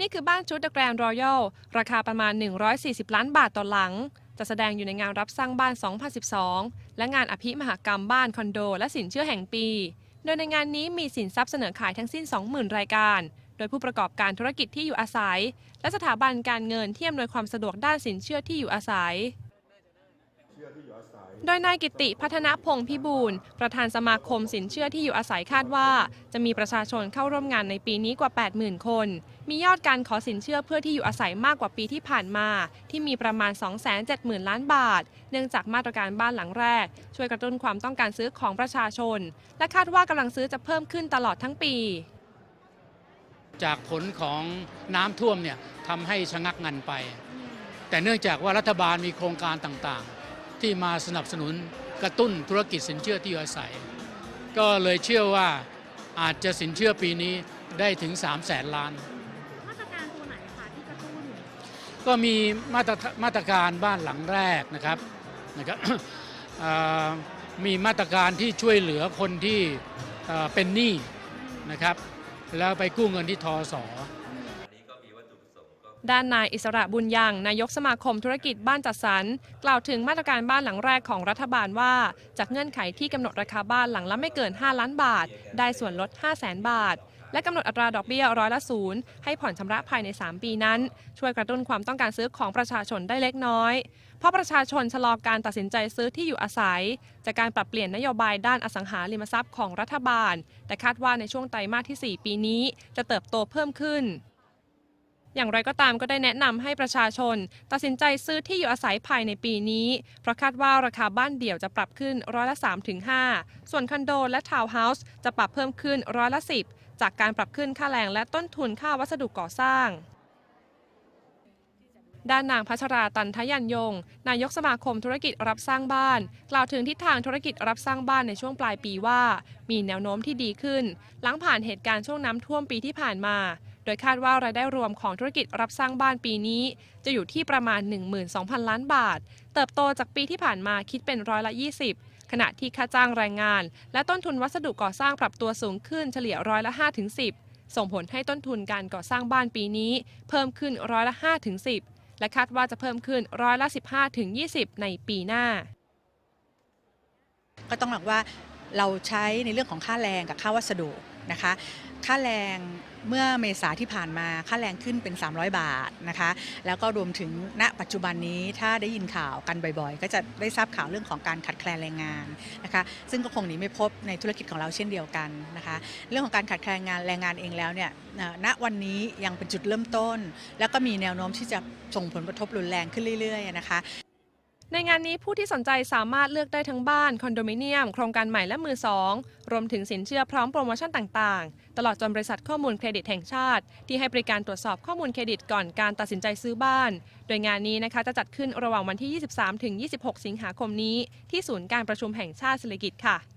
นี่คือบ้านชุด The Grand Royal ราคาประมาณ 140 ล้านบาทต่อหลัง จะแสดงอยู่ในงานรับสร้างบ้าน 2012 และงานอภิมหกรรมบ้านคอนโด และสินเชื่อแห่งปี โดยในงานนี้มีสินทรัพย์เสนอขายทั้งสิ้น 20,000 รายการ โดยผู้ประกอบการธุรกิจที่อยู่อาศัย และสถาบันการเงินที่อำนวยความสะดวกด้านสินเชื่อที่อยู่อาศัย โดยนายกิติพัฒนพงศ์พิบูลประธานสมาคมสินเชื่อที่อยู่อาศัยคาดว่า จะมีประชาชนเข้าร่วมงานในปีนี้กว่า 80,000 คน มียอดการขอสินเชื่อเพื่อที่อยู่อาศัยมากกว่าปีที่ผ่านมา ที่มีประมาณ 270,000 ล้านบาท เนื่องจากมาตรการบ้านหลังแรก ช่วยกระตุ้นความต้องการซื้อของประชาชน และคาดว่ากำลังซื้อจะเพิ่มขึ้นตลอดทั้งปี จากผลของน้ำท่วมเนี่ยทำให้ชะงักงันไป แต่เนื่องจากว่ารัฐบาลมีโครงการต่างๆ ที่มาสนับสนุนกระตุ้นธุรกิจสินเชื่อที่อยู่อาศัย ก็เลยเชื่อว่าอาจจะสินเชื่อปีนี้ได้ถึง 3 0 0แสนล้าน มาตรการตัวไหนคะที่กระตุ้นก็มีมาตรมาตรการบ้านหลังแรกนะครับนะครับเอ่อมีมาตรการที่ช่วยเหลือคนที่เอ่อเป็นหนี้นะครับ แล้วไปกู้เงินที่ทอสอ ด้านนายอิสระบุญยังนายกสมาคมธุรกิจบ้านจัดสรรกล่าวถึงมาตรการบ้านหลังแรกของรัฐบาลว่า จากเงื่อนไขที่กำหนดราคาบ้านหลังละไม่เกิน 5 ล้านบาท ได้ส่วนลด 5 0 0แสนบาท และกำหนดอัตราดอกเบี้ยร้อยละศูนย์ให้ผ่อนชำระภายใน 3 ปีนั้น ช่วยกระตุ้นความต้องการซื้อของประชาชนได้เล็กน้อย เพราะประชาชนชะลอการตัดสินใจซื้อที่อยู่อาศัย จากการปรับเปลี่ยนนโยบายด้านอสังหาริมทรัพย์ของรัฐบาล แต่คาดว่าในช่วงไตรมาสที่ 4 ปีนี้ จะเติบโตเพิ่มขึ้น อย่างไรก็ตามก็ได้แนะนำให้ประชาชน ตัดสินใจซื้อที่อยู่อาศัยภายในปีนี้ เพราะคาดว่าราคาบ้านเดี่ยวจะปรับขึ้นร้อยละ3ถึง5ส่วนคอนโดและทาวน์เฮาส์จะปรับเพิ่มขึ้นร้อยละ 10 จากการปรับขึ้นค่าแรงและต้นทุนค่าวัสดุก่อสร้างด้านนางพัชราตันทยันยง นายกสมาคมธุรกิจรับสร้างบ้าน กล่าวถึงทิศทางธุรกิจรับสร้างบ้านในช่วงปลายปีว่า มีแนวโน้มที่ดีขึ้น หลังผ่านเหตุการณ์ช่วงน้ำท่วมปีที่ผ่านมา โดยคาดว่ารายได้รวมของธุรกิจรับสร้างบ้านปีนี้ จะอยู่ที่ประมาณ 12,000 ล้านบาท เติบโตจากปีที่ผ่านมาคิดเป็นร้อยละ 20 ขณะที่ค่าจ้างแรงงาน และต้นทุนวัสดุก่อสร้างปรับตัวสูงขึ้นเฉลี่ยร้อยละ5-10 ส่งผลให้ต้นทุนการก่อสร้างบ้านปีนี้ เพิ่มขึ้นร้อยละ5-10 และคาดว่าจะเพิ่มขึ้นร้อยละ15-20 ในปีหน้าก็ต้องบอกว่า เราใช้ในเรื่องของค่าแรงกับค่าวัสดุนะคะ ค่าแรงเมื่อเมษาที่ผ่านมาค่าแรงขึ้นเป็น 300 บาทนะคะ แล้วก็รวมถึงณปัจจุบันนี้ถ้าได้ยินข่าวกันบ่อยๆ ก็จะได้ทราบข่าวเรื่องของการขาดแคลนแรงงานนะคะ ซึ่งก็คงหนีไม่พบในธุรกิจของเราเช่นเดียวกันนะคะ เรื่องของการขาดแคลนงานแรงงานเองแล้วเนี่ยณวันนี้ยังเป็นจุดเริ่มต้น แล้วก็มีแนวโน้มที่จะส่งผลกระทบรุนแรงขึ้นเรื่อยๆนะคะ ในงานนี้ผู้ที่สนใจสามารถเลือกได้ทั้งบ้าน คอนโดมิเนียม โครงการใหม่และมือสองรวมถึงสินเชื่อพร้อมโปรโมชั่นต่างๆ ตลอดจนบริษัทข้อมูลเครดิตแห่งชาติ ที่ให้บริการตรวจสอบข้อมูลเครดิตก่อนการตัดสินใจซื้อบ้าน โดยงานนี้นะคะจะจัดขึ้นระหว่างวันที่ 23-26 สิงหาคมนี้ ที่ศูนย์การประชุมแห่งชาติสิริกิติ์ค่ะ